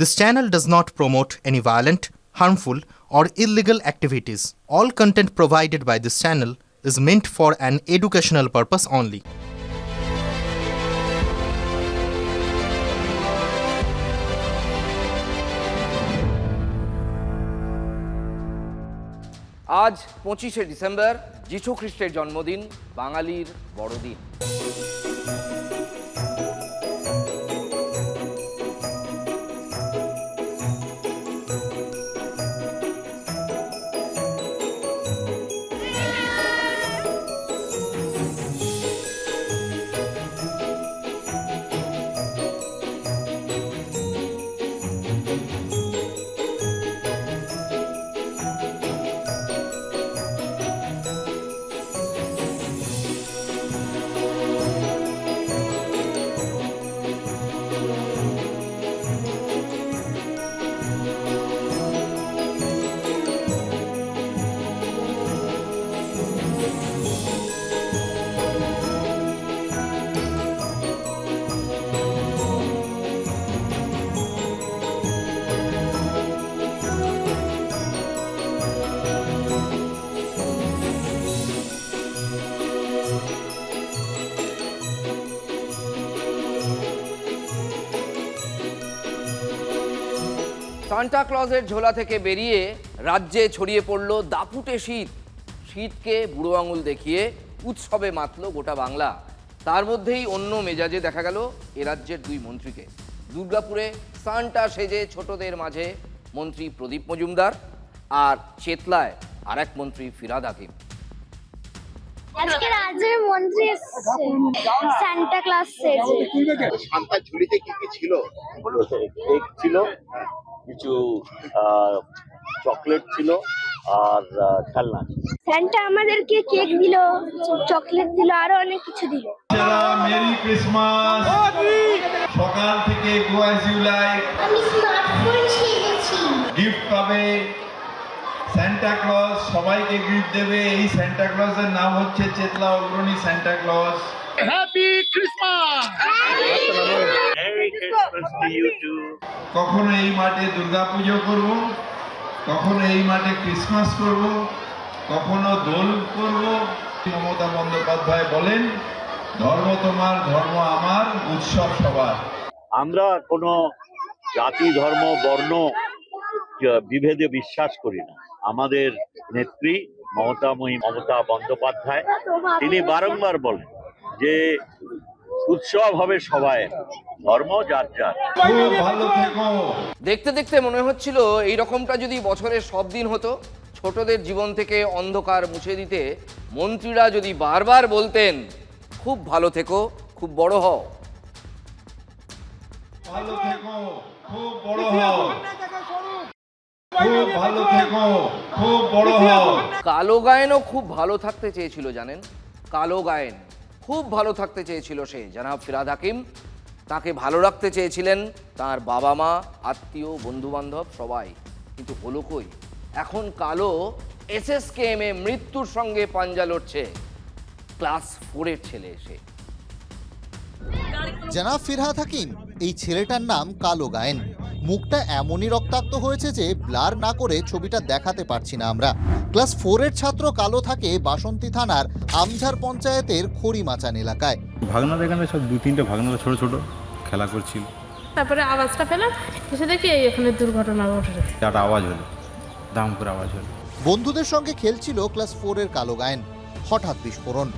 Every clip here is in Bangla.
This channel does not promote any violent, harmful, or illegal activities. All content provided by this channel is meant for an educational purpose only. আজ পঁচিশে ডিসেম্বর যীশু খ্রিস্টের জন্মদিন বাঙালির বড়দিন সান্টা ক্লজের ঝোলা থেকে বেরিয়ে রাজ্যে ছড়িয়ে পড়ল দাপুটে শীত। শীতকে বুড়ো আঙুল দেখিয়ে উৎসবে মাতল গোটা বাংলা। তার মধ্যেই অন্য মেজাজে দেখা গেল এ রাজ্যের দুই মন্ত্রীকে। দুর্গাপুরে সান্টা সেজে ছোটদের মাঝে মন্ত্রী প্রদীপ মজুমদার আর চেতলায় আর এক মন্ত্রী ফিরাদ হাকিম। আজকে রাজ্যের মন্ত্রী সান্টা ক্লাস সেজে। শান্তার ঝুড়িতে কি কি ছিল? ছিল কিছু আহ, চকলেট ছিল আর খেলনা। সান্টা আমাদেরকে কেক দিল চকলেট দিল আরও অনেক কিছু দিল। মেরি ক্রিসমাস সকাল থেকে গো অ্যাজ ইউ আমি স্মার্টফোন শিখেছি গিফট পাবে স্যান্টা ক্লজ সবাইকে গিফট দেবে। এই স্যান্টা ক্লজের নাম হচ্ছে চেতলা অগ্রণী স্যান্টা ক্লজ কখনো এই মাঠে দুর্গাপুজো করব, কখনো এই মাঠে ক্রিসমাস করব, কখনো দোল করব। মমতা বন্দ্যোপাধ্যায় বলেন, ধর্ম তোমার, ধর্ম আমার, উৎসব সবার। আমরা কোনো জাতি, ধর্ম, বর্ণ, বিভেদে বিশ্বাস করি না। আমাদের নেত্রী মমতাময়ী মমতা বন্দ্যোপাধ্যায়, তিনি বারংবার বলেন যে উৎসব হবে সবাই ধর্ম যার যার। খুব ভালো থেকো। দেখতে দেখতে মনে হচ্ছিল এই রকমটা যদি বছরের সব দিন হতো ছোটদের জীবন থেকে অন্ধকার মুছে দিতে মন্ত্রীরা যদি বারবার বলতেন খুব ভালো থেকো খুব বড় হও। ভালো থেকো খুব বড় হও। খুব ভালো থেকো খুব বড় হও। কালো গায়েনও খুব ভালো থাকতে চেয়েছিল জানেন? কালো গায়েন। খুব ভালো থাকতে চেয়েছিল সে, জানাব ফিরাদ হাকিম। তাকে ভালো রাখতে চেয়েছিলেন তার বাবা মা, আত্মীয়, বন্ধুবান্ধব, সবাই। কিন্তু হলো কই? এখন কালো এম এ মৃত্যুর সঙ্গে পাঞ্জা লড়ছে। ক্লাস ফোরের ছেলে এসে জানাব ফিরহাদ হাকিম এই ছেলেটার নাম কালো গায়েন। মুখটা এমনই রক্তাক্ত হয়েছে যে ব্লার না করে ছবিটা দেখাতে পারছি না আমরা। ক্লাস ফোরের ছাত্র কালো থাকে বাসন্তী থানার আমঝার পঞ্চায়েতের খড়িমাচান এলাকায়। ভাগনার এখানে সব দু তিনটে ভাগনারা ছোট ছোট খেলা করছিল। তারপরে আওয়াজটা পেলাম এসে দেখি এই এখানে দুর্ঘটনা ঘটেছে। একটা আওয়াজ হলো দাম করে আওয়াজ হলো। বন্ধুদের সঙ্গে খেলছিল ক্লাস ফোরের কালো গায়েন। হঠাৎ বিস্ফোরণ।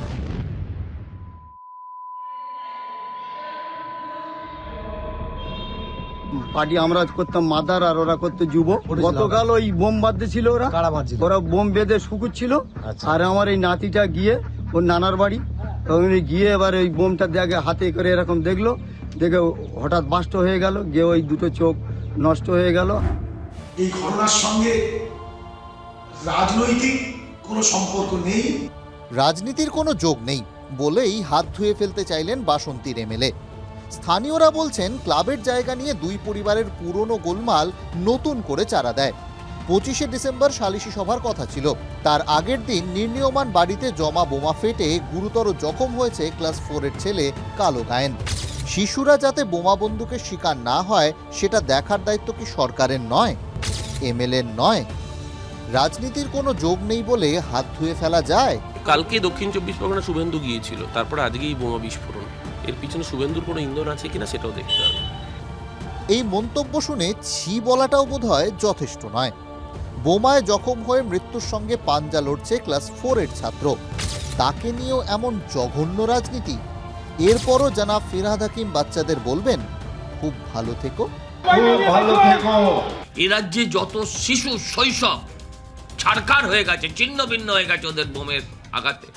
পার্টি আমরা করতাম মাদার আর ওরা করতো যুব। গতকাল ওই বোম বাঁধতে ছিল ওরা ওরা বোম বেঁধে শুকুচ্ছিল আর আমার এই নাতিটা গিয়ে ওর নানার বাড়ি ওখানে গিয়ে এবার ওই বোমটা দেখে হাতে করে এরকম দেখল। দেখে হঠাৎ বাস্ট হয়ে গেল গিয়ে ওই দুটো চোখ নষ্ট হয়ে গেল। এই ঘটনার সঙ্গে রাজনৈতিক কোনো সম্পর্ক নেই? রাজনীতির কোনো যোগ নেই বলেই হাত ধুয়ে ফেলতে চাইলেন বাসন্তীর এমএলএ। স্থানীয়রা বলছেন ক্লাবের জায়গা নিয়ে দুই পরিবারের পুরনো গোলমাল নতুন করে চারা দেয়। পঁচিশে ডিসেম্বর সালিশি সভার কথা ছিল। তার আগের দিন নির্ণীয়মান বাড়িতে জমা বোমা ফেটে গুরুতর জখম হয়েছে ক্লাস ফোরের ছেলে কালো গায়েন। শিশুরা যাতে বোমা বন্দুকের শিকার না হয়, সেটা দেখার দায়িত্ব কি সরকারের নয়? এমএলএর নয়? রাজনীতির কোনো যোগ নেই বলে হাত ধুয়ে ফেলা যায়? কালকে দক্ষিণ চব্বিশ পরগনা শুভেন্দু গিয়েছিল। তারপরে আজকেই বোমা বিস্ফোরণ। এর পিছনে শুভেন্দুর কোনো ইন্ধন আছে কিনা সেটাও দেখতে হবে। এই মন্তব্য শুনে ছি বলাটাও বোধহয় যথেষ্ট নয়। বোমায় জখম হয়ে মৃত্যুর সঙ্গে পাঞ্জা লড়ছে ক্লাস ফোরের ছাত্র। তাকে নিয়েও এমন জঘন্য রাজনীতি। এরপরও জানা ফিরহাদ হাকিম বাচ্চাদের বলবেন খুব ভালো থেকো। খুব ভালো থেকো। এ রাজ্যে যত শিশু শৈশব ছাড়কার হয়ে গেছে ছিন্ন ভিন্ন হয়ে গেছে ওদের বোমের আঘাতে।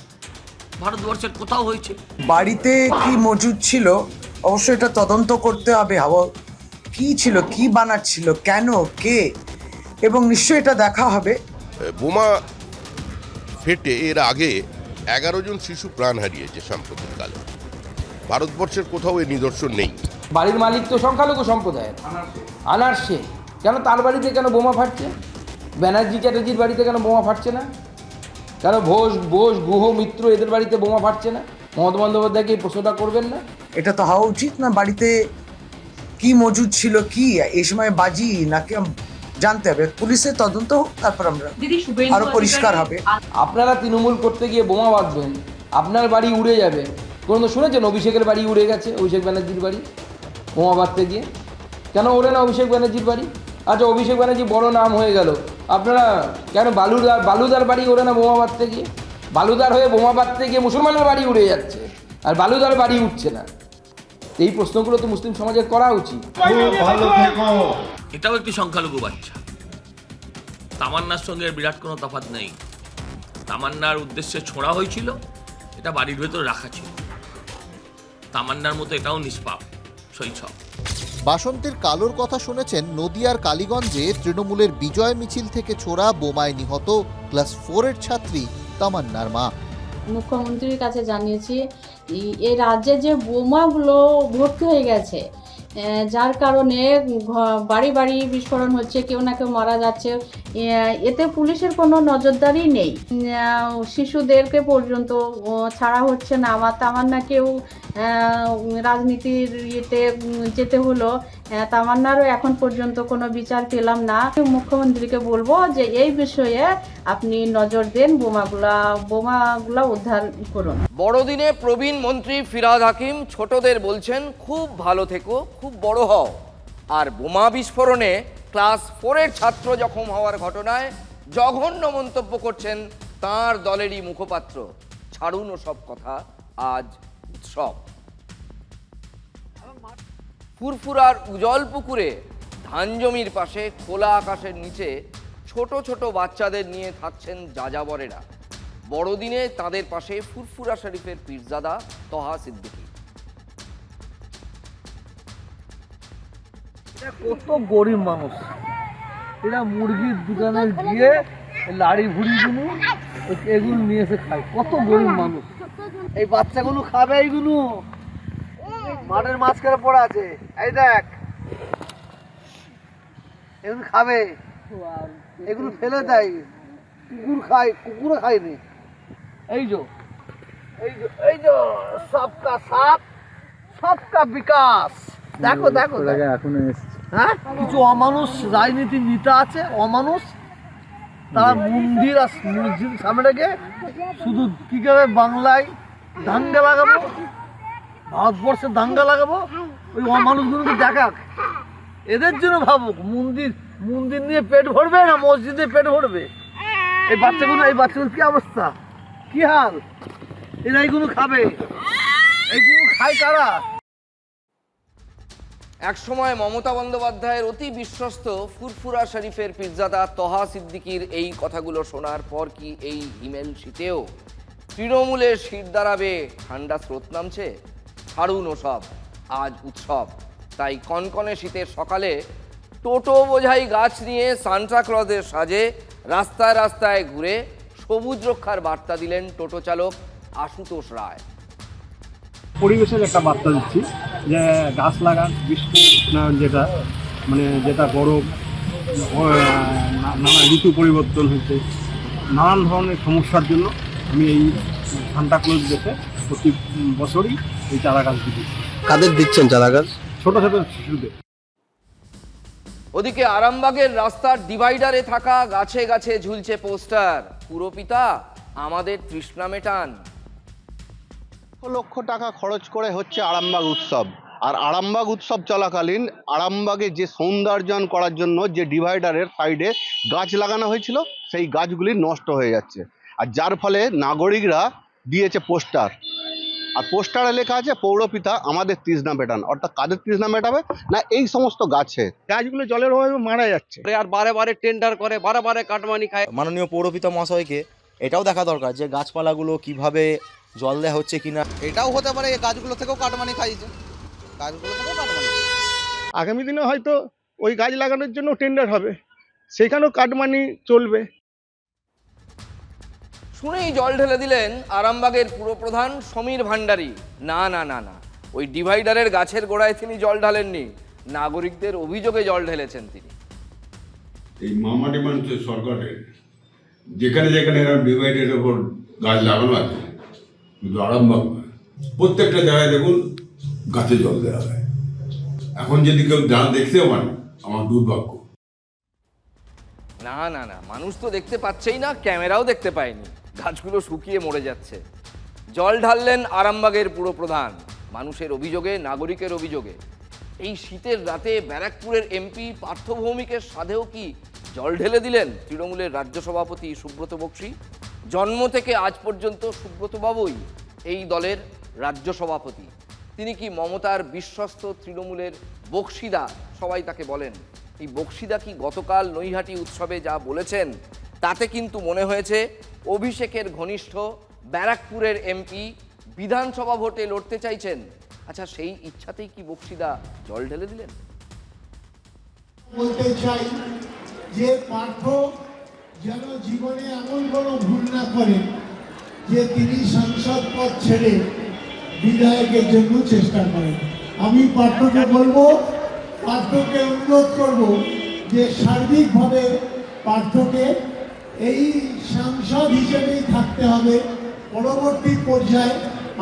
ভারতবর্ষের কোথাও হয়েছে? বাড়িতে কি মজুদ ছিল? অবশ্যই এটা তদন্ত করতে হবে হাব কি ছিল কি বানাচ্ছিল কেন কে? এবং নিশ্চয়ই এটা দেখা হবে। বোমা ফেটে এর আগে এগারো জন শিশু প্রাণ হারিয়েছে সাম্প্রতিককালে। ভারতবর্ষের কোথাও এর নিদর্শন নেই। বাড়ির মালিক তো সংখ্যালঘু সম্প্রদায়ের। আনার সে কেন তার বাড়িতে কেন বোমা ফাটছে? ব্যানার্জি চ্যাটার্জির বাড়িতে কেন বোমা ফাটছে না? কেন ঘোষ বোস গুহ মিত্র এদের বাড়িতে বোমা ফাটছে না। মমতা বন্দ্যোপাধ্যায়কে এই প্রশ্নটা করবেন না? এটা তো হওয়া উচিত না বাড়িতে কি মজুদ ছিল কি? এই সময় বাজি নাকি জানতে হবে। পুলিশের তদন্ত হোক তারপর আমরা আরও পরিষ্কার হবে। আপনারা তৃণমূল করতে গিয়ে বোমা বাঁধবেন আপনার বাড়ি উড়ে যাবে। কোনো শুনেছেন অভিষেকের বাড়ি উড়ে গেছে অভিষেক ব্যানার্জির বাড়ি? বোমা বাঁধতে গিয়ে। কেন ওড়ে না অভিষেক ব্যানার্জির বাড়ি? আচ্ছা অভিষেক ব্যানার্জি বড় নাম হয়ে গেল। আপনারা কেন বালুদার বালুদার বাড়ি ওড়ে না বোমা বাঁধতে গিয়ে বালুদার হয়ে বোমা বাঁধতে গিয়ে মুসলমানের বাড়ি উড়ে যাচ্ছে। আর বালুদার বাড়ি উঠছে না। এই প্রশ্নগুলো তো মুসলিম সমাজের করা উচিত। এটাও একটি সংখ্যালঘু বাচ্চা। তামান্নার সঙ্গে বিরাট কোনো তফাৎ নেই। তামান্নার উদ্দেশ্যে ছোঁড়া হয়েছিল এটা বাড়ির ভেতরে রাখা ছিল। তামান্নার মতো এটাও নিষ্পাপ শৈশব। বাসন্তীর কালোর কথা শুনেছেন নদিয়ার কালীগঞ্জে তৃণমূলের বিজয় মিছিল থেকে ছোড়া বোমায় নিহত ক্লাস ফোরের ছাত্রী তামান্নার মা। মুখ্যমন্ত্রীর কাছে জানিয়েছি এই- রাজ্যে যে বোমাগুলো ভর্তি হয়ে গেছে যার কারণে বাড়ি বাড়ি বিস্ফোরণ হচ্ছে কেউ না কেউ মারা যাচ্ছে এতে পুলিশের কোনো নজরদারি নেই। শিশুদেরকে পর্যন্ত ছাড়া হচ্ছে না। আমার তামান্নাকেও আহ, রাজনীতির ইয়েতে যেতে হলো তামান্নারও এখন পর্যন্ত কোনো বিচার পেলাম না। মুখ্যমন্ত্রীকে বলব যে এই বিষয়ে আপনি নজর দেন, বোমাগুলা বোমাগুলা উদ্ধার করুন। বড়দিনে প্রবীণ মন্ত্রী ফিরাদ হাকিম ছোটদের বলছেন, খুব ভালো থেকো, খুব বড় হও। আর বোমা বিস্ফোরণে ক্লাস ফোরের ছাত্র জখম হওয়ার ঘটনায় জঘন্য মন্তব্য করছেন তার দলেরই মুখপাত্র। ছাড়ুন সব কথা, আজ উৎসব। ফুরফুরার উজল পুকুরে ধান জমির পাশে খোলা আকাশের নিচে ছোট ছোট বাচ্চাদের নিয়ে থাকছেন যাযাবরেরা। বড়দিনে তাদের পাশে ফুরফুরা শরীফের পীরজাদা তহা সিদ্দিকী। কত গরিব মানুষ। এরা মুরগির দোকানে গিয়ে লাড়ি ভুড়িগুলো এগুলো নিয়ে এসে খায়। কত গরিব মানুষ। এই বাচ্চাগুলো খাবে এইগুলো। মাঠের মাঝখানে পড়ে আছে। এই দেখ। এগুলো খাবে। এগুলো ফেলে দেয়। কুকুর খায় কুকুরও খায়নি এই যো এই যো এই যো সবকা সাপ সবকা বিকাশ। দেখো দেখো এখনও হ্যাঁ? কিছু অমানুষ রাজনীতির নেতা আছে অমানুষ। তারা মন্দির আর মসজিদ সামনে রেখে শুধু কি করে বাংলায় দাঙ্গা লাগাবো? ভারতবর্ষে দাঙ্গা লাগাবো? ওই অমানুষগুলোকে দেখাক। এদের জন্য ভাবুক মন্দির মন্দির নিয়ে পেট ভরবে না মসজিদে পেট ভরবে? এই বাচ্চাগুলো এই বাচ্চাগুলো কি অবস্থা? কি হাল? এরা এইগুলো খাবে। এইগুলো খায় কারা? একসময় মমতা বন্দ্যোপাধ্যায়ের অতি বিশ্বস্ত ফুরফুরা শরীফের পীরজাদা তহা সিদ্দিকির এই কথাগুলো শোনার পর কি এই হিমেল শীতেও তৃণমূলের শীত দাঁড়াবে? ঠান্ডা স্রোত নামছে? ছাড়ুন সব আজ উৎসব। তাই কনকনে শীতের সকালে টোটো বোঝাই গাছ নিয়ে সান্টা ক্লজের সাজে, রাস্তায় রাস্তায় ঘুরে সবুজ রক্ষার বার্তা দিলেন টোটো চালক আশুতোষ রায়। পরিবেশের একটা বার্তা দিচ্ছি। যে গাছ লাগান বৃষ্টি না যেটা মানে যেটা গরম নানা ঋতু পরিবর্তন হচ্ছে নানান ধরনের সমস্যার জন্য আমি এই সান্টা ক্লোজ দেখে প্রতি বছরই এই চারা গাছ দিচ্ছি কাদের দিচ্ছেন চারা গাছ ছোটো ছোট শিশুদের। ওদিকে আরামবাগের রাস্তার ডিভাইডারে থাকা গাছে গাছে ঝুলছে পোস্টার। পুরপিতা আমাদের তৃষ্ণা মেটান। লক্ষ টাকা খরচ করে হচ্ছে আরামবাগ উৎসব। আর আরামবাগ উৎসব চলাকালীন আরামবাগে যে সৌন্দর্যন করার জন্য যে ডিভাইডারের সাইডে গাছ লাগানো হয়েছিল সেই গাছগুলি নষ্ট হয়ে যাচ্ছে। আর যার ফলে নাগরিকরা দিয়েছে পোস্টার। আর পোস্টারে লেখা আছে পৌরপিতা আমাদের তৃষ্ণা মেটান। অর্থাৎ কাদের তৃষ্ণা মেটাবে? না এই সমস্ত গাছে গাছগুলো জলের অভাবে মারা যাচ্ছে। আর বারে বারে টেন্ডার করে বারে বারে কাটমানি খায়। মাননীয় পৌরপিতা মহাশয়কে এটাও দেখা দরকার যে গাছপালাগুলো কীভাবে জল দেওয়া হচ্ছে কিনা? এটাও হতে পারে এই গাছগুলো থেকেও কাটমানি খাইছে গাছগুলো থেকেও কাটমানি। আগামী দিনে হয়তো ওই গাছ লাগানোর জন্য টেন্ডার হবে। সেখানেও কাটমানি চলবে। শুনেই জল ঢেলে দিলেন আরামবাগের পুরপ্রধান সমীর ভান্ডারী না না না না। ওই ডিভাইডারের গাছের গোড়ায় তিনি জল ঢালেননি। নাগরিকদের অভিযোগে জল ঢেলেছেন তিনি। এই মামাটি মানুষের সরকারের যেখানে যেখানে এরা ডিভাইডের ওপর গাছ লাগানো আছে শুধু আরামবাগ নয়। প্রত্যেকটা জায়গায় দেখুন গাছে জল দেওয়া হয় এখন যদি কেউ না দেখতেও পান, আমার দুর্ভাগ্য। না না না, মানুষ তো দেখতে পাচ্ছেই না, ক্যামেরাও দেখতে পায়নি। গাছগুলো শুকিয়ে মরে যাচ্ছে। জল ঢাললেন আরামবাগের পুরো প্রধান, মানুষের অভিযোগে, নাগরিকের অভিযোগে। এই শীতের রাতে ব্যারাকপুরের এমপি পার্থ ভৌমিকের সাধেও কি জল ঢেলে দিলেন তৃণমূলের রাজ্য সভাপতি সুব্রত বক্সী? জন্ম থেকে আজ পর্যন্ত সুব্রত বাবুই এই দলের রাজ্য সভাপতি। তিনি কি মমতার বিশ্বস্ত তৃণমূলের বক্সিদা? সবাই তাকে বলেন। এই বক্সিদা কি গতকাল নৈহাটি উৎসবে যা বলেছেন, তাতে কিন্তু মনে হয়েছে অভিষেকের ঘনিষ্ঠ ব্যারাকপুরের এমপি বিধানসভা ভোটে লড়তে চাইছেন। আচ্ছা সেই ইচ্ছাতেই কি বক্সিদা জল ঢেলে দিলেন? বলতে চাই যে পার্থ যেন জীবনে এমন কোনো ভুল না করে যে তিনি সংসদ পদ ছেড়ে বিধায়কের জন্য চেষ্টা করেন। আমি পার্থকে বলব, পার্থকে অনুরোধ করব যে সার্বিকভাবে পার্থকে এই সাংসদ হিসেবেই থাকতে হবে। পরবর্তী পর্যায়ে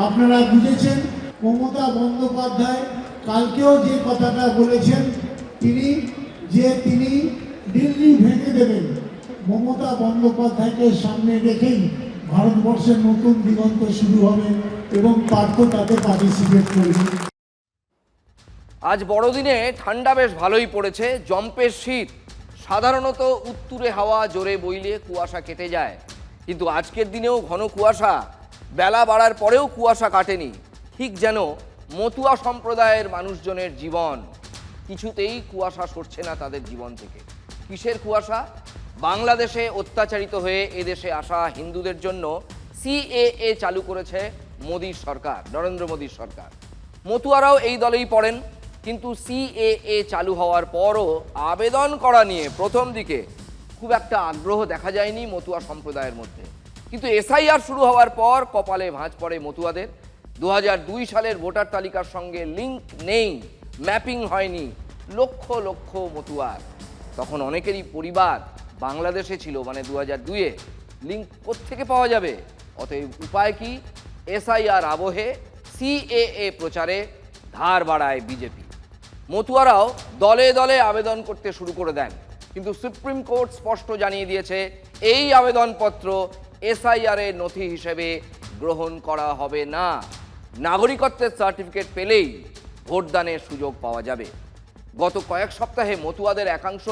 আপনারা বুঝেছেন, মমতা বন্দ্যোপাধ্যায় কালকেও যে কথাটা বলেছেন, তিনি যে তিনি দিল্লি ভেঙে দেবেন। মমতা বন্দ্যোপাধ্যায়কে সামনে রেখেই ভারতবর্ষের নতুন দিগন্ত শুরু হবে এবং পার্থ তাতে পার্টিসিপেট করবে। আজ বড়দিনে ঠান্ডা বেশ ভালোই পড়েছে, জম্পের শীত। সাধারণত উত্তুরে হাওয়া, জোরে বইলে কুয়াশা কেটে যায়। কিন্তু আজকের দিনেও ঘন কুয়াশা। বেলা বাড়ার পরেও কুয়াশা কাটেনি। ঠিক যেন মতুয়া সম্প্রদায়ের মানুষজনের জীবন। কিছুতেই কুয়াশা সরছে না তাদের জীবন থেকে। কিসের কুয়াশা? বাংলাদেশে অত্যাচারিত হয়ে এদেশে আসা হিন্দুদের জন্য সিএএ চালু করেছে মোদীর সরকার, নরেন্দ্র মোদীর সরকার। মতুয়ারাও এই দলেই পড়েন, কিন্তু সিএএ চালু হওয়ার পরও আবেদন করা নিয়ে প্রথম দিকে খুব একটা আগ্রহ দেখা যায়নি মতুয়া সম্প্রদায়ের মধ্যে। কিন্তু এসআইআর শুরু হওয়ার পর কপালে ভাঁজ পড়ে মতুয়াদের। দু হাজার দুই সালের ভোটার তালিকার সঙ্গে লিঙ্ক নেই, ম্যাপিং হয়নি, লক্ষ লক্ষ মতুয়ার। তখন অনেকেরই পরিবার বাংলাদেশে ছিল মানে দু হাজার দুয়ে লিঙ্ক কোত্থেকে পাওয়া যাবে? অতএব উপায় কি? এসআইআর আবহে সিএএ প্রচারে ধার বাড়ায় বিজেপি। মতুয়ারাও দলে দলে আবেদন করতে শুরু করে দেন। কিন্তু সুপ্রিম কোর্ট স্পষ্ট জানিয়ে দিয়েছে, এই আবেদনপত্র এসআইআর এর নথি হিসেবে গ্রহণ করা হবে না। নাগরিকত্বের সার্টিফিকেট পেলেই ভোটদানের সুযোগ পাওয়া যাবে। গত কয়েক সপ্তাহে মতুয়াদের একাংশ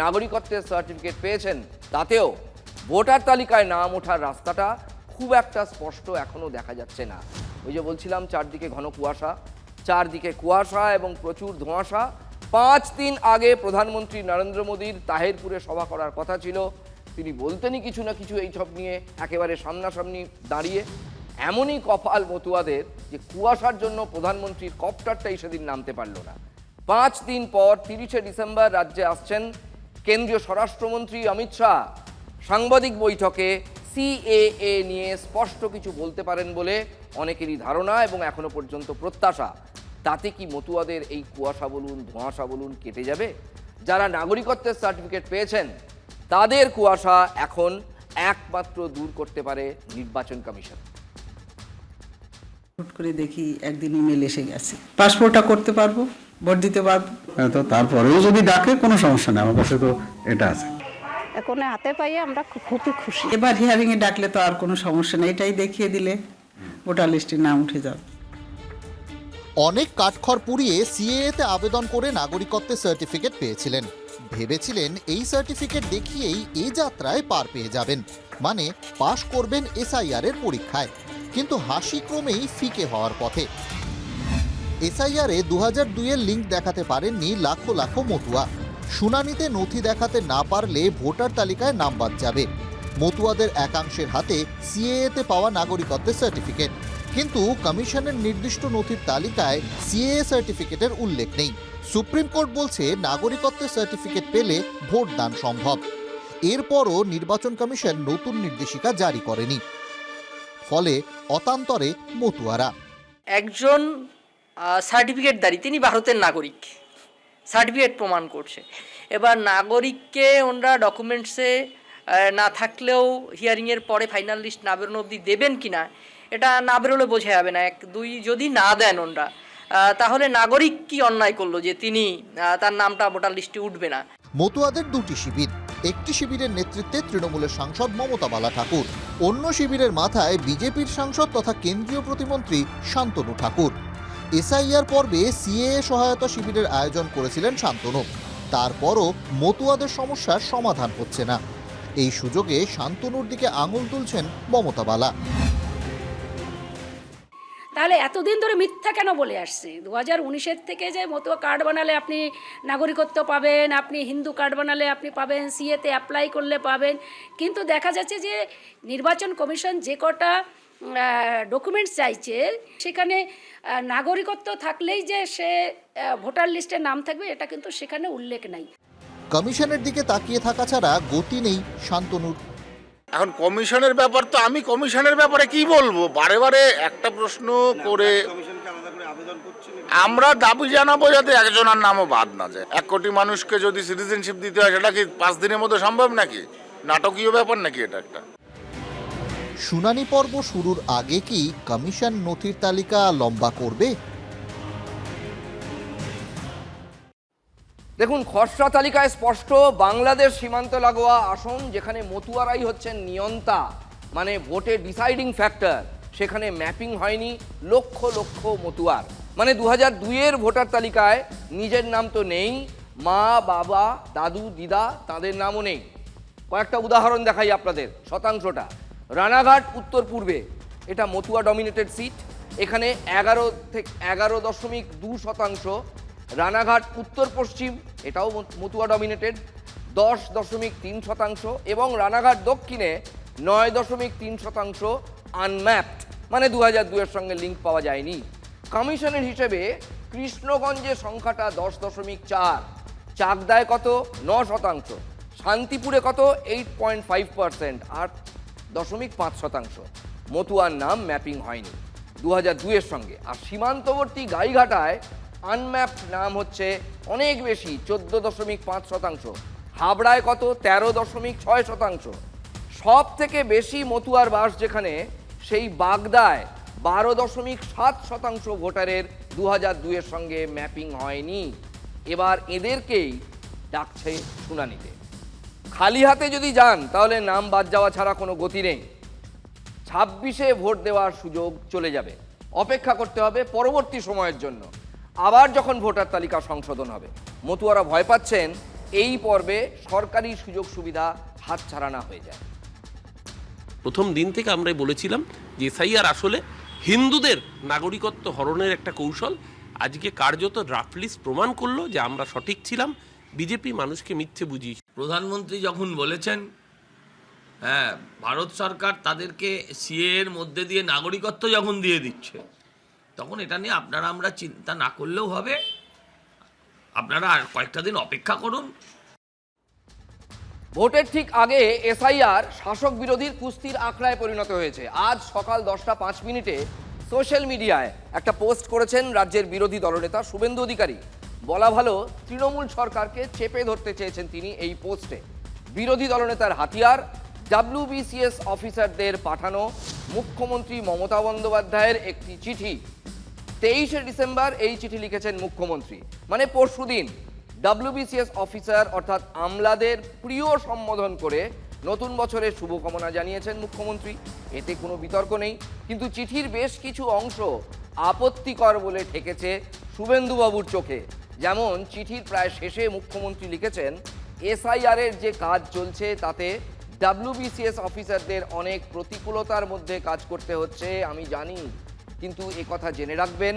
নাগরিকত্বের সার্টিফিকেট পেয়েছেন, তাতেও ভোটার তালিকায় নাম ওঠার রাস্তাটা খুব একটা স্পষ্ট এখনও দেখা যাচ্ছে না। ওই যে বলছিলাম, চারদিকে ঘন কুয়াশা, চারদিকে কুয়াশা এবং প্রচুর ধোঁয়াশা। পাঁচ দিন আগে প্রধানমন্ত্রী নরেন্দ্র মোদীর তাহেরপুরে সভা করার কথা ছিল। তিনি বলতেনই কিছু না কিছু এই সব নিয়ে একেবারে সামনাসামনি দাঁড়িয়ে। এমনই কপাল মতুয়াদের যে কুয়াশার জন্য প্রধানমন্ত্রীর কপ্টারটাই সেদিন নামতে পারল না। পাঁচ দিন পর তিরিশে ডিসেম্বর রাজ্যে আসছেন কেন্দ্রীয় স্বরাষ্ট্রমন্ত্রী অমিত শাহ সাংবাদিক বৈঠকে সিএএ নিয়ে স্পষ্ট কিছু বলতে পারেন বলে অনেকেরই ধারণা এবং এখনও পর্যন্ত প্রত্যাশা। তাতে কি মতুয়াদের এই কুয়াশা বলুন, ধোঁয়াশা বলুন কেটে যাবে? যারা নাগরিকত্বের সার্টিফিকেট পেয়েছেন, তাদের কুয়াশা এখন একমাত্র দূর করতে পারে নির্বাচন কমিশন। হুট করে দেখি একদিন ইমেল এসে গেছে। পাসপোর্টটা করতে পারব? ভোট দিতে পারব হ্যাঁ, তো তারপরেও যদি ডাকে কোনো সমস্যা নেই আমার কাছে তো এটা আছে। এখন হাতে পাইয়ে আমরা খুবই খুশি। এবার হিয়ারিং এ ডাকলে তো আর কোনো সমস্যা নেই এটাই দেখিয়ে দিলে ভোটার লিস্টে নাম উঠে যাবে। অনেক কাঠখড় পুড়িয়ে সিএএতে আবেদন করে নাগরিকত্বের সার্টিফিকেট পেয়েছিলেন। ভেবেছিলেন এই সার্টিফিকেট দেখিয়েই এই যাত্রায় পার পেয়ে যাবেন। মানে পাশ করবেন এসআইআর এর পরীক্ষায়। কিন্তু হাসি ক্রমেই ফিকে হওয়ার পথে। এসআইআর দু হাজার দুইয়ের লিঙ্ক দেখাতে পারেননি লাখো লাখো মতুয়া। শুনানিতে নথি দেখাতে না পারলে ভোটার তালিকায় নাম বাদ যাবে। মতুয়াদের একাংশের হাতে সিএএতে পাওয়া নাগরিকত্বের সার্টিফিকেট। কিন্তু কমিশনের নির্দিষ্ট নথির তালিকায় সিএএ সার্টিফিকেটের উল্লেখ নেই। সুপ্রিম কোর্ট বলছে নাগরিকত্বের সার্টিফিকেট পেলে ভোট দান সম্ভব। এরপরও নির্বাচন কমিশন নতুন নির্দেশিকা জারি করেনি। ফলে অতান্তরে মতুয়ারা। একজন সার্টিফিকেটধারী তিনি ভারতের নাগরিক। সার্টিফিকেট প্রমাণ করছে। এবার নাগরিককে ওনারা ডকুমেন্টসে না থাকলেও হিয়ারিংয়ের পরে ফাইনাল লিস্ট না বেরোনো অবধি দেবেন কি না এটা না বেরোলে বোঝা যাবে না। এক, দুই, যদি না দেন ওনারা তাহলে নাগরিক কি অন্যায় করল যে তিনি তার নামটা ভোটার লিস্টে উঠবে না? মতুয়াদের দুটি শিবির, একটি শিবিরের নেতৃত্বে তৃণমূলের সাংসদ মমতা বালা ঠাকুর, অন্য শিবিরের মাথায় বিজেপির সাংসদ তথা কেন্দ্রীয় প্রতিমন্ত্রী শান্তনু ঠাকুর। এসআইআর পর্বে সিএএ সহায়তা শিবিরের আয়োজন করেছিলেন শান্তনু। তারপরও মতুয়াদের সমস্যার সমাধান হচ্ছে না। এই সুযোগে শান্তনুর দিকে আঙুল তুলছেন মমতা বালা। তাহলে এতদিন ধরে মিথ্যা কেন বলে আসছে? দু হাজার উনিশের থেকে যে মতুয়া কার্ড বানালে আপনি নাগরিকত্ব পাবেন, আপনি হিন্দু কার্ড বানালে আপনি পাবেন, সিএতে অ্যাপ্লাই করলে পাবেন। কিন্তু দেখা যাচ্ছে যে নির্বাচন কমিশন যে কটা ডকুমেন্টস চাইছে, সেখানে নাগরিকত্ব থাকলেই যে সে ভোটার লিস্টে নাম থাকবে এটা কিন্তু সেখানে উল্লেখ নাই। কমিশনের দিকে তাকিয়ে থাকা ছাড়া গতি নেই শান্তনুর। এখন কমিশনের ব্যাপার তো আমি কমিশনের ব্যাপারে কি বলব? বারে বারে একটা প্রশ্ন করে আমরা দাবি জানাব যাতে একজনের নামও বাদ না যায়। এক কোটি মানুষকে যদি সিটিজেনশিপ দিতে হয় সেটা কি পাঁচ দিনের মধ্যে সম্ভব নাকি? নাটকীয় ব্যাপার নাকি এটা একটা? শুনানি পর্ব শুরুর আগে কি কমিশন নথির তালিকা লম্বা করবে? দেখুন, খসড়া তালিকায় স্পষ্ট, বাংলাদেশ সীমান্ত লাগোয়া আসন যেখানে মতুয়ারাই হচ্ছেন নিয়ন্তা মানে ভোটের ডিসাইডিং ফ্যাক্টর, সেখানে ম্যাপিং হয়নি, লক্ষ লক্ষ মতুয়ার। মানে দু হাজার দুইয়ের ভোটার তালিকায় নিজের নাম তো নেই, মা, বাবা, দাদু, দিদা, তাদের নামও নেই। কয়েকটা উদাহরণ দেখাই আপনাদের, শতাংশটা। রানাঘাট উত্তর পূর্বে। এটা মতুয়া ডমিনেটেড সিট এখানে এগারো থেকে এগারো দশমিক দু শতাংশ। রানাঘাট উত্তর পশ্চিম, এটাও মত- মতুয়া ডমিনেটেড দশ দশমিক তিন শতাংশ এবং রানাঘাট দক্ষিণে নয় দশমিক তিন শতাংশ আনম্যাপড মানে দু হাজার দুয়ের সঙ্গে লিঙ্ক পাওয়া যায়নি। কমিশনের হিসেবে কৃষ্ণগঞ্জের সংখ্যাটা দশ দশমিক চার। চাকদায় কত? ন শতাংশ। শান্তিপুরে কত? এইট পয়েন্ট ফাইভ পার্সেন্ট আট দশমিক পাঁচ শতাংশ। মতুয়ার নাম ম্যাপিং হয়নি। দু হাজার দুইয়ের সঙ্গে। আর সীমান্তবর্তী গাইঘাটায় আনম্যাপ নাম হচ্ছে অনেক বেশি, চোদ্দ দশমিক পাঁচ শতাংশ। হাবড়ায় কত? তেরো দশমিক ছয় শতাংশ। সব থেকে বেশি মতুয়ার বাস যেখানে, সেই বাগদায় বারো দশমিক সাত শতাংশ ভোটারের দু হাজার দুইয়ের সঙ্গে ম্যাপিং হয়নি। এবার এদেরকেই ডাকছে শুনানিতে। খালি হাতে যদি যান, তাহলে নাম বাদ যাওয়া ছাড়া কোনো গতি নেই। ছাব্বিশে ভোট দেওয়ার সুযোগ চলে যাবে। অপেক্ষা করতে হবে পরবর্তী সময়ের জন্য। আবার যখন ভোটার তালিকা সংশোধন হবে। মতুয়ারা ভয় পাচ্ছেন, এই পর্বে সরকারি সুযোগ সুবিধা হাতছাড়া না হয়ে যায়। প্রথম দিন থেকে আমরা বলেছিলাম যে এসআইআর আসলে হিন্দুদের নাগরিকত্ব হরণের একটা কৌশল। আজকে কার্যত ড্রাফট প্রমাণ করল যে আমরা সঠিক ছিলাম বিজেপি মানুষকে মিথ্যে বুঝিয়ে প্রধানমন্ত্রী যখন বলেছেন হ্যাঁ ভারত সরকার তাদেরকে সিএ এর মধ্যে দিয়ে নাগরিকত্ব যখন দিয়ে দিচ্ছে তখন এটা নিয়ে আপনারা আমরা চিন্তা না করলেও হবে। আপনারা আর কয়েকটা দিন অপেক্ষা করুন। ভোটের ঠিক আগে এসআইআর শাসক বিরোধীর কুস্তির আখড়ায় পরিণত হয়েছে। আজ সকাল দশটা পাঁচ মিনিটে সোশ্যাল মিডিয়ায় একটা পোস্ট করেছেন রাজ্যের বিরোধী দলনেতা শুভেন্দু অধিকারী। বলা ভালো, তৃণমূল সরকারকে চেপে ধরতে চেয়েছেন তিনি এই পোস্টে। বিরোধী দলনেতার হাতিয়ার, ডাব্লিউবিসিএস অফিসারদের পাঠানো মুখ্যমন্ত্রী মমতা বন্দ্যোপাধ্যায়ের একটি চিঠি। তেইশে ডিসেম্বর এই চিঠি লিখেছেন মুখ্যমন্ত্রী। মানে পরশু পরশুদিন ডাব্লিউবিসিএস অফিসার অর্থাৎ আমলাদের প্রিয় সম্বোধন করে নতুন বছরের শুভকামনা জানিয়েছেন মুখ্যমন্ত্রী। এতে কোনো বিতর্ক নেই। কিন্তু চিঠির বেশ কিছু অংশ আপত্তিকর বলে ঠেকেছে শুভেন্দুবাবুর চোখে। যেমন চিঠির প্রায় শেষে মুখ্যমন্ত্রী লিখেছেন এসআইআর এর যে কাজ চলছে তাতে ডাব্লিউবিসিএস অফিসারদের অনেক প্রতিকূলতার মধ্যে কাজ করতে হচ্ছে, আমি জানি। কিন্তু এ কথা জেনে রাখবেন,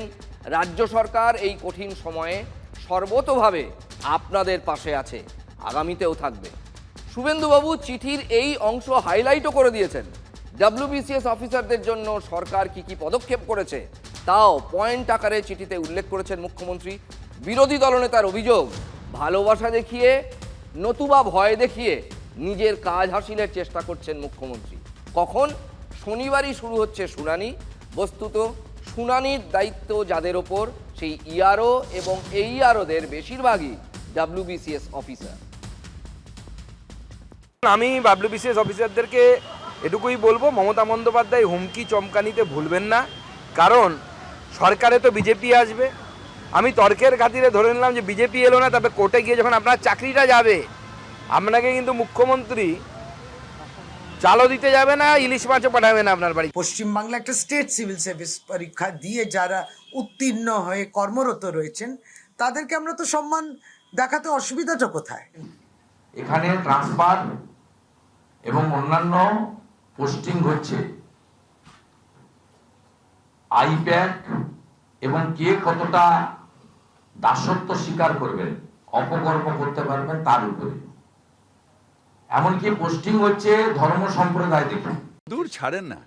রাজ্য সরকার এই কঠিন সময়ে সর্বতভাবে আপনাদের পাশে আছে, আগামীতেও থাকবে। শুভেন্দুবাবু চিঠির এই অংশ হাইলাইটও করে দিয়েছেন। ডাব্লিউবিসিএস অফিসারদের জন্য সরকার কি কি পদক্ষেপ করেছে, তাও পয়েন্ট আকারে চিঠিতে উল্লেখ করেছেন মুখ্যমন্ত্রী। বিরোধী দলনেতার অভিযোগ, ভালোবাসা দেখিয়ে, নতুবা ভয় দেখিয়ে নিজের কাজ হাসিলের চেষ্টা করছেন মুখ্যমন্ত্রী। কখন? শনিবারই শুরু হচ্ছে শুনানি। বস্তুত শুনানির দায়িত্ব যাদের ওপর, সেই ইআরও এবং এই ইআরওদের বেশিরভাগই ডাব্লিউবিসিএস অফিসার। আমি ডাব্লিউবিসিএস অফিসারদেরকে এটুকুই বলব, মমতা বন্দ্যোপাধ্যায় হুমকি চমকানিতে ভুলবেন না। কারণ, সরকারে তো বিজেপি আসবে আমি তর্কের খাতিরে ধরে নিলাম যে বিজেপি এলো না তবে কোর্টে গিয়ে যখন আপনার চাকরিটা যাবে আপনাকে কিন্তু মুখ্যমন্ত্রী চালও দিতে যাবে না ইলিশ মাছও পাঠাবে না আপনার বাড়ি পশ্চিমবাংলা একটা স্টেট সিভিল সার্ভিস পরীক্ষা দিয়ে যারা উত্তীর্ণ হয়ে কর্মরত রয়েছেন তাদেরকে আমরা তো সম্মান দেখাতে অসুবিধাটা কোথায়? এখানে ট্রান্সফার এবং অন্যান্য পোস্টিং হচ্ছে। আইপ্যাক এবং কে কতটা দাসত্ব স্বীকার করবেন অপকর্ম করতে পারবেন তার উপরে এমনকি পোস্টিং হচ্ছে ধর্ম সম্প্রদায় দেখে। দূর ছাড়েন না।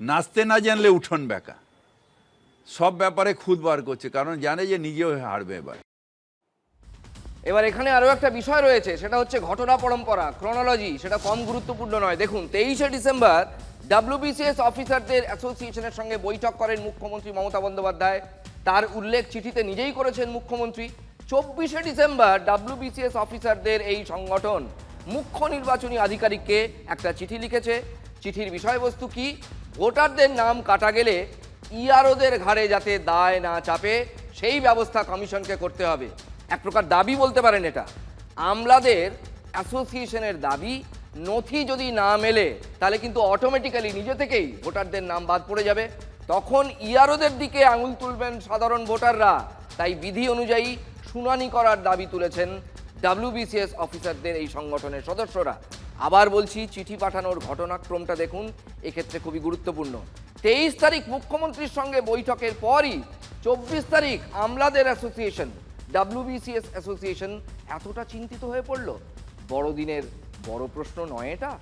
নাচতে না জানলে উঠোন বেকা সব ব্যাপারে খুদ বার করছে কারণ জানে যে নিজেও হারবে এবার। এবার এখানে আরও একটা বিষয় রয়েছে সেটা হচ্ছে ঘটনা পরম্পরা ক্রোনোলজি সেটা কম গুরুত্বপূর্ণ নয়। দেখুন তেইশে ডিসেম্বর ডাব্লিউবিসিএস অফিসারদের অ্যাসোসিয়েশনের সঙ্গে বৈঠক করেন মুখ্যমন্ত্রী মমতা বন্দ্যোপাধ্যায়। তার উল্লেখ চিঠিতে নিজেই করেছেন মুখ্যমন্ত্রী। চব্বিশে ডিসেম্বর ডাব্লিউবিসিএস অফিসারদের এই সংগঠন। মুখ্য নির্বাচনী আধিকারিককে একটা চিঠি লিখেছে। চিঠির বিষয়বস্তু কি? ভোটারদের নাম কাটা গেলে ইআরওদের ঘাড়ে যাতে দায় না চাপে, সেই ব্যবস্থা কমিশনকে করতে হবে। এক প্রকার দাবি বলতে পারেন এটা। আমলাদের অ্যাসোসিয়েশনের দাবি, নথি যদি না মেলে, তাহলে কিন্তু অটোমেটিক্যালি নিজে থেকেই ভোটারদের নাম বাদ পড়ে যাবে। তখন ইয়ারোদের দিকে আঙুল তুলবেন সাধারণ ভোটাররা। তাই বিধি অনুযায়ী শুনানি করার দাবি তুলেছেন ডাব্লিউবিসিএস অফিসারদের এই সংগঠনের সদস্যরা। আবার বলছি, চিঠি পাঠানোর ঘটনাক্রমটা দেখুন, এক্ষেত্রে খুবই গুরুত্বপূর্ণ। তেইশ তারিখ মুখ্যমন্ত্রীর সঙ্গে বৈঠকের পরই চব্বিশ তারিখ আমলাদের অ্যাসোসিয়েশন, ডাব্লিউবিসিএস অ্যাসোসিয়েশন এতটা চিন্তিত হয়ে পড়ল? বড়দিনের বড় প্রশ্ন নয় এটা?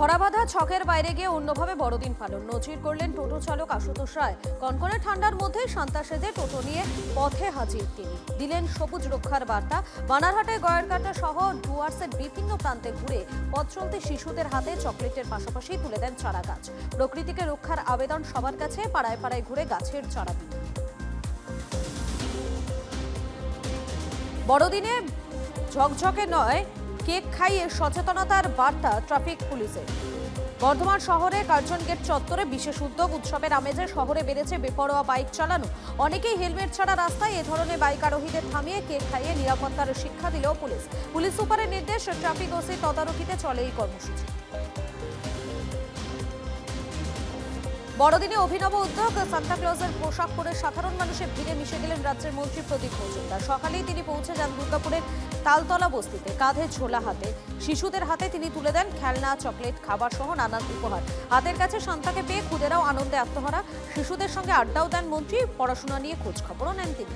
ধরাবাঁধা ছকের বাইরে গিয়ে অন্যভাবে বড়দিন পালন। নজির করলেন টোটো চালক আশুতোষ রায়। কনকনে ঠান্ডার মধ্যে সান্তা সেজে টোটো নিয়ে পথে হাজির তিনি। দিলেন সবুজ রক্ষার বার্তা। বানারহাটে গয়েরকাটা সহ ডুয়ার্সের বিভিন্ন প্রান্তে ঘুরে পথ চলতে শিশুদের হাতে চকলেটের পাশাপাশি তুলে দেন চারা গাছ প্রকৃতিকে রক্ষার আবেদন সবার কাছে, পাড়ায় পাড়ায় ঘুরে গাছের চারা দিন। বড়দিনে ঝকঝকে নয় কেক খাইয়ে সচেতনতার বার্তা ট্রাফিক পুলিশের। বর্ধমান শহরে কার্জন গেট চত্বরে বিশেষ উদ্যোগ, উৎসবের আমেজে শহরে বেড়েছে বেপরোয়া বাইক চালানো। অনেকেই হেলমেট ছাড়া রাস্তায় এ ধরনের বাইক আরোহীদের থামিয়ে কেক খাইয়ে নিরাপত্তার শিক্ষা দিল পুলিশ। পুলিশ সুপারের নির্দেশ, ট্রাফিক ওসি তদারকিতে চলে এই কর্মসূচি। বড়দিনে অভিনব উদ্যোগ সান্তাক্লজের পোশাক পরে সাধারণ মানুষের ভিড়ে মিশে গেলেন রাজ্যের মন্ত্রী প্রদীপ মজুমদার। সকালেই তিনি পৌঁছে যান দুর্গাপুরের তালতলা বস্তিতে কাঁধে ঝোলা হাতে। শিশুদের হাতে তিনি তুলে দেন খেলনা, চকলেট, খাবার সহ নানান উপহার। হাতের কাছে সন্তানকে পেয়ে খুদেরাও আনন্দে আত্মহারা। শিশুদের সঙ্গে আড্ডাও দেন মন্ত্রী, পড়াশোনা নিয়ে খোঁজ খবরও নেন তিনি।